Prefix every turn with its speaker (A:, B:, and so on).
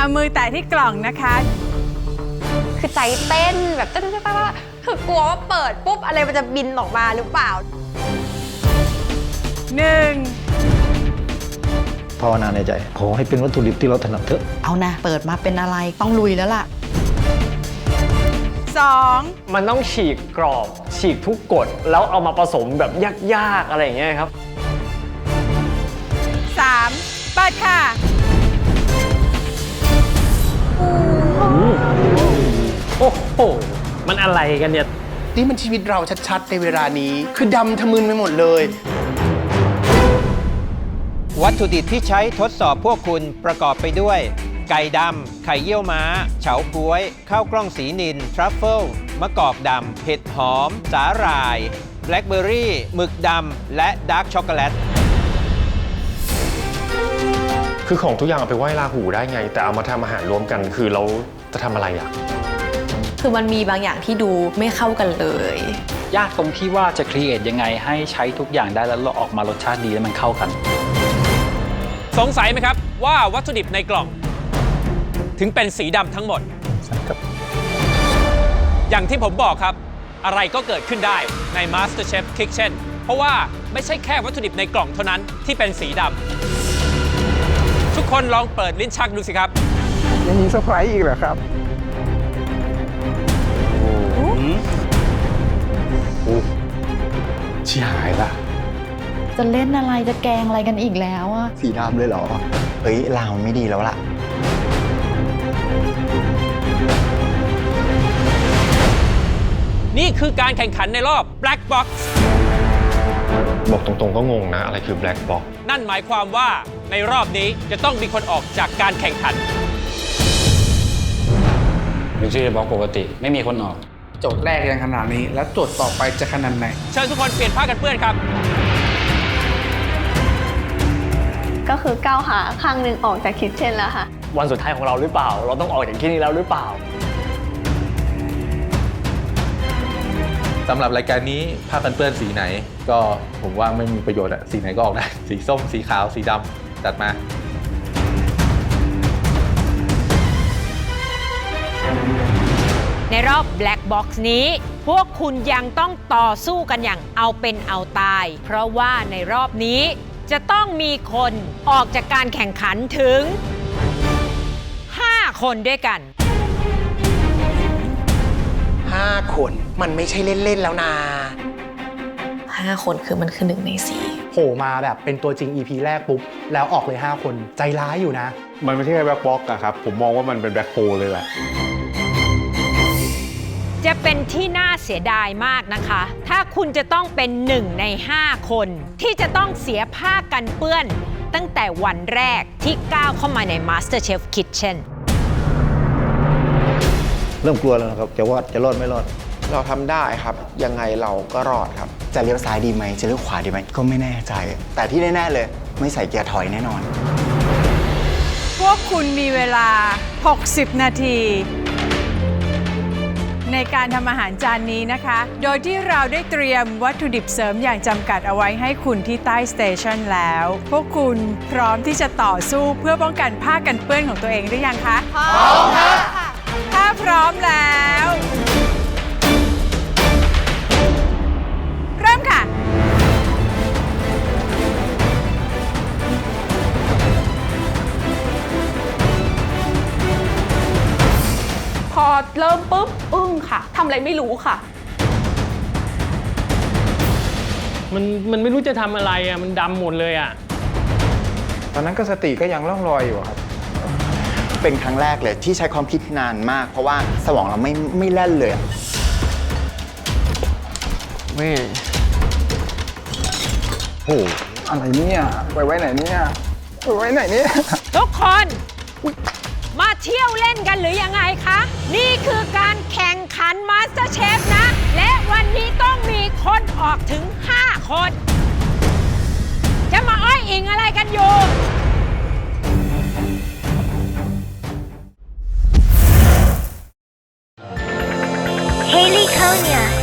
A: เอามือแตะที่กล่องนะคะ
B: คือใจเต้นแบบเต้นๆๆๆคือกลัวว่าเปิดปุ๊บอะไรมันจะบินออกมาหรือเปล่า
A: 1
C: ภาวนาในใจ ขอให้เป็นวัตถุดิบที่เราถนัดเถอะ
D: เอานะ เปิดมาเป็นอะไรต้องลุยแล้วล่ะ
A: 2
E: มันต้องฉีกกรอบ ฉีกทุกกฎแล้วเอามาผสมแบบยากๆ อะไรอย่างเงี้ยครับ
A: 3เปิดค่ะ
E: ห มันอะไรกันเนี่ย
F: นี่มันชีวิตเราชัดๆ ในเวลานี้ คือดำทะมึนไปหมดเลย
G: วัตถุดิบที่ใช้ทดสอบพวกคุณประกอบไปด้วย ไก่ดำ ไข่เยี่ยวม้า เฉาก๊วย ข้าวกล้องสีนิน ทรัฟเฟิล มะกอกดำ เห็ดหอม สาหร่าย แบล็คเบอร์รี่ หมึกดำ และดาร์กช็อกโกแลต
H: คือของทุกอย่างเอาไปไหว้ราหูได้ไง แต่เอามาทำอาหารรวมกัน คือเราจะทำอะไรอะ
I: คือมันมีบางอย่างที่ดูไม่เข้ากันเลย
J: ยากตรงที่ว่าจะครีเอทยังไงให้ใช้ทุกอย่างได้แล้วเราออกมารสชาติดีแล้วมันเข้ากัน
K: สงสัยไหมครับว่าวัตถุดิบในกล่อง ถึงเป็นสีดำทั้งหมด อย่างที่ผมบอกครับ อะไรก็เกิดขึ้นได้ใน MasterChef Kitchen เพราะว่าไม่ใช่แค่วัตถุดิบในกล่องเท่านั้นที่เป็นสีดำทุกคนลองเปิดลิ้นชักดูสิครับ
C: ยังมีเซอร์ไพรส์อีกเหรอครับ
H: ชิหายละ
D: จะเล่นอะไรจะแกงอะไรกันอีกแล้วอะ
C: สีดำเลยเหรอ เฮ้ยลาวไม่ดีแล้วล่ะ
K: นี่คือการแข่งขันในรอบ Black Box
H: บอกตรงๆก็งงนะ อะไรคือ black box
K: นั่นหมายความว่าในรอบนี้จะต้องมีคนออกจากการแข่งขัน
J: หรือชื่อบล็อกปกติ ไม่มีคนออก
F: โจทย์แรกยังขนาดนี้ แล้วโจทย์ต่อไปจะขนาดไหน
K: เชิญทุกคนเปลี่ยนผ้ากันเปื้อนครับ
B: ก็คือก้าวขาข้างหนึ่งออกจากคิทเช่นแล้วค่ะ
E: วันสุดท้ายของเราหรือเปล่า เราต้องออกจากที่นี่แล้วหรือเปล่า
L: สำหรับรายการนี้ผ้ากันเปื้อนสีไหน ก็ผมว่าไม่มีประโยชน์อะสีไหนก็ออกได้ สีส้ม สีขาว สีดำจัดมา
M: ในรอบ Black Box นี้ พวกคุณยังต้องต่อสู้กันอย่างเอาเป็นเอาตาย เพราะว่าในรอบนี้จะต้องมีคนออกจากการแข่งขันถึง 5 คนด้วยกัน
F: 5คนมันไม่ใช่เล่น ๆ แล้วนะ
I: 5คนคือมันคือหนึ่งในสี่
F: โผล่มาแบบเป็นตัวจริง EP แรกปุ๊บ แล้วออกเลย 5 คนใจร้ายอยู่นะ
H: มันไม่ใช่แค่แบ็คบ็อกอะครับ ผมมองว่ามันเป็นแบ็คโฮเลยแหละ
M: จะเป็น ที่น่าเสียดายมากนะคะ ถ้าคุณจะต้องเป็นหนึ่งใน 5 คน ที่จะต้องเสียผ้ากันเปื้อน ตั้งแต่วันแรกที่ก้าวเข้ามาใน MasterChef Kitchen
C: เริ่มกลัวแล้วนะครับจะวอดจะรอดไม่รอด
F: เราทำได้ครับ ยังไงเราก็รอดครับ
C: จะเลี้ยวซ้ายดีไหม จะเลี้ยวขวาดีไหม ก็ไม่แน่ใจ แต่ที่แน่ ๆ เลย ไม่ใส่เกียร์ถอยแน่นอน
A: พวกคุณมีเวลา 60 นาที ในการทำอาหารจานนี้นะคะ โดยที่เราได้เตรียมวัตถุดิบเสริมอย่างจำกัดเอาไว้ให้คุณที่ใต้สเตชันแล้ว พวกคุณพร้อมที่จะต่อสู้เพื่อป้องกันผ้ากันเปื้อนของตัวเองหรือยังคะ พร้อมค่ะ ถ้าพร้อมแล้ว เริ่ม
I: ปุ๊บอึ้งค่ะทำอะไรไม่รู้ค่ะ
E: มันมันไม่รู้จะทำอะไรอะ มันดำหมดเลยอะ
C: ตอนนั้นก็สติก็ยังล่องลอยอยู่ครับ เป็นครั้งแรกเลยที่ใช้ความคิดนานมาก เพราะว่าสมองเราไม่ไม่แล่นเลยอะ
E: ไม่
C: โอ้อะไรเนี่ยไปไว้ไหนเนี่ยไปไว้ไหนเนี่ย
M: ทุกคน มาเที่ยวเล่นกันหรือยังไงคะ นี่คือการแข่งขันมาสเตอร์เชฟนะ และวันนี้ต้องมีคนออกถึง 5 คน จะมาอ้อยอิงอะไรกันอยู่
N: Haley Konya.